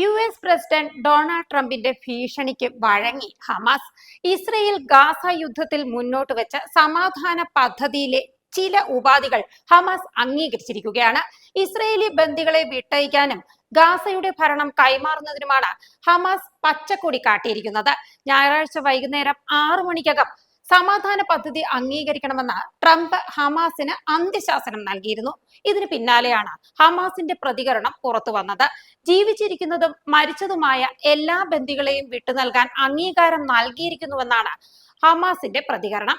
U S president Donald ട്രംപിന്റെ ഭീഷണിക്ക് വഴങ്ങി Hamas. Israel Gaza യുദ്ധത്തിൽ മുന്നോട്ട് വെച്ച സമാധാന പദ്ധതിയിലെ ചില ഉപാധികൾ ഹമാസ് അംഗീകരിച്ചിരിക്കുകയാണ്. ഇസ്രയേലി ബന്ദികളെ വിട്ടയക്കാനും ഗാസയുടെ ഭരണം കൈമാറുന്നതിനുമാണ് ഹമാസ് പച്ചക്കൊടി കാട്ടിയിരിക്കുന്നത്. ഞായറാഴ്ച വൈകുന്നേരം ആറു മണിക്കകം സമാധാന പദ്ധതി അംഗീകരിക്കണമെന്ന് ട്രംപ് ഹമാസിന് അന്ത്യശാസനം നൽകിയിരുന്നു. ഇതിന് പിന്നാലെയാണ് ഹമാസിന്റെ പ്രതികരണം പുറത്തു വന്നത് ജീവിച്ചിരിക്കുന്നതും മരിച്ചതുമായ എല്ലാ ബന്ദികളെയും വിട്ടു നൽകാൻ അംഗീകാരം നൽകിയിരിക്കുന്നുവെന്നാണ് ഹമാസിന്റെ പ്രതികരണം.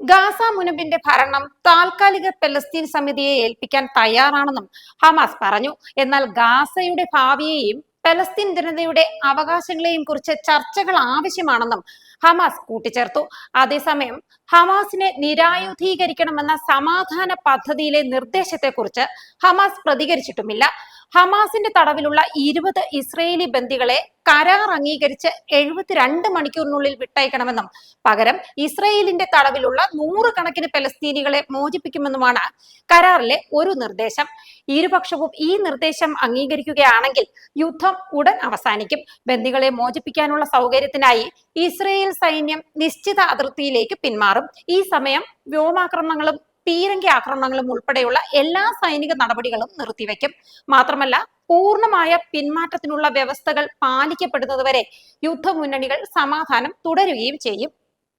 ഗാസ മുനബിന്റെ ഭരണം താൽക്കാലിക പലസ്തീൻ സമിതിയെ ഏൽപ്പിക്കാൻ തയ്യാറാണെന്നും ഹമാസ് പറഞ്ഞു. എന്നാൽ ഗാസയുടെ ഭാവിയെയും പലസ്തീൻ ജനതയുടെ അവകാശങ്ങളെയും കുറിച്ച് ചർച്ചകൾ ആവശ്യമാണെന്നും ഹമാസ് കൂട്ടിച്ചേർത്തു. അതേസമയം ഹമാസിനെ നിരായുധീകരിക്കണമെന്ന സമാധാന പദ്ധതിയിലെ നിർദ്ദേശത്തെക്കുറിച്ച് ഹമാസ് പ്രതികരിച്ചിട്ടുമില്ല. ഹമാസിന്റെ തടവിലുള്ള ഇരുപത് ഇസ്രയേലി ബന്ദികളെ കരാർ അംഗീകരിച്ച് എഴുപത്തിരണ്ട് മണിക്കൂറിനുള്ളിൽ വിട്ടയക്കണമെന്നും പകരം ഇസ്രയേലിന്റെ തടവിലുള്ള നൂറുകണക്കിന് പലസ്തീനികളെ മോചിപ്പിക്കുമെന്നുമാണ് കരാറിലെ ഒരു നിർദ്ദേശം. ഇരുപക്ഷവും ഈ നിർദ്ദേശം അംഗീകരിക്കുകയാണെങ്കിൽ യുദ്ധം ഉടൻ അവസാനിക്കും. ബന്ദികളെ മോചിപ്പിക്കാനുള്ള സൗകര്യത്തിനായി ഇസ്രയേൽ സൈന്യം നിശ്ചിത അതിർത്തിയിലേക്ക് പിന്മാറും. ഈ സമയം വ്യോമാക്രമണങ്ങളും പീരങ്കി ആക്രമണങ്ങളും ഉൾപ്പെടെയുള്ള എല്ലാ സൈനിക നടപടികളും നിർത്തിവെക്കും. മാത്രമല്ല പൂർണമായ പിന്മാറ്റത്തിനുള്ള വ്യവസ്ഥകൾ പാലിക്കപ്പെടുന്നതുവരെ യുദ്ധമുന്നണികൾ സമാധാനം തുടരുകയും ചെയ്യും.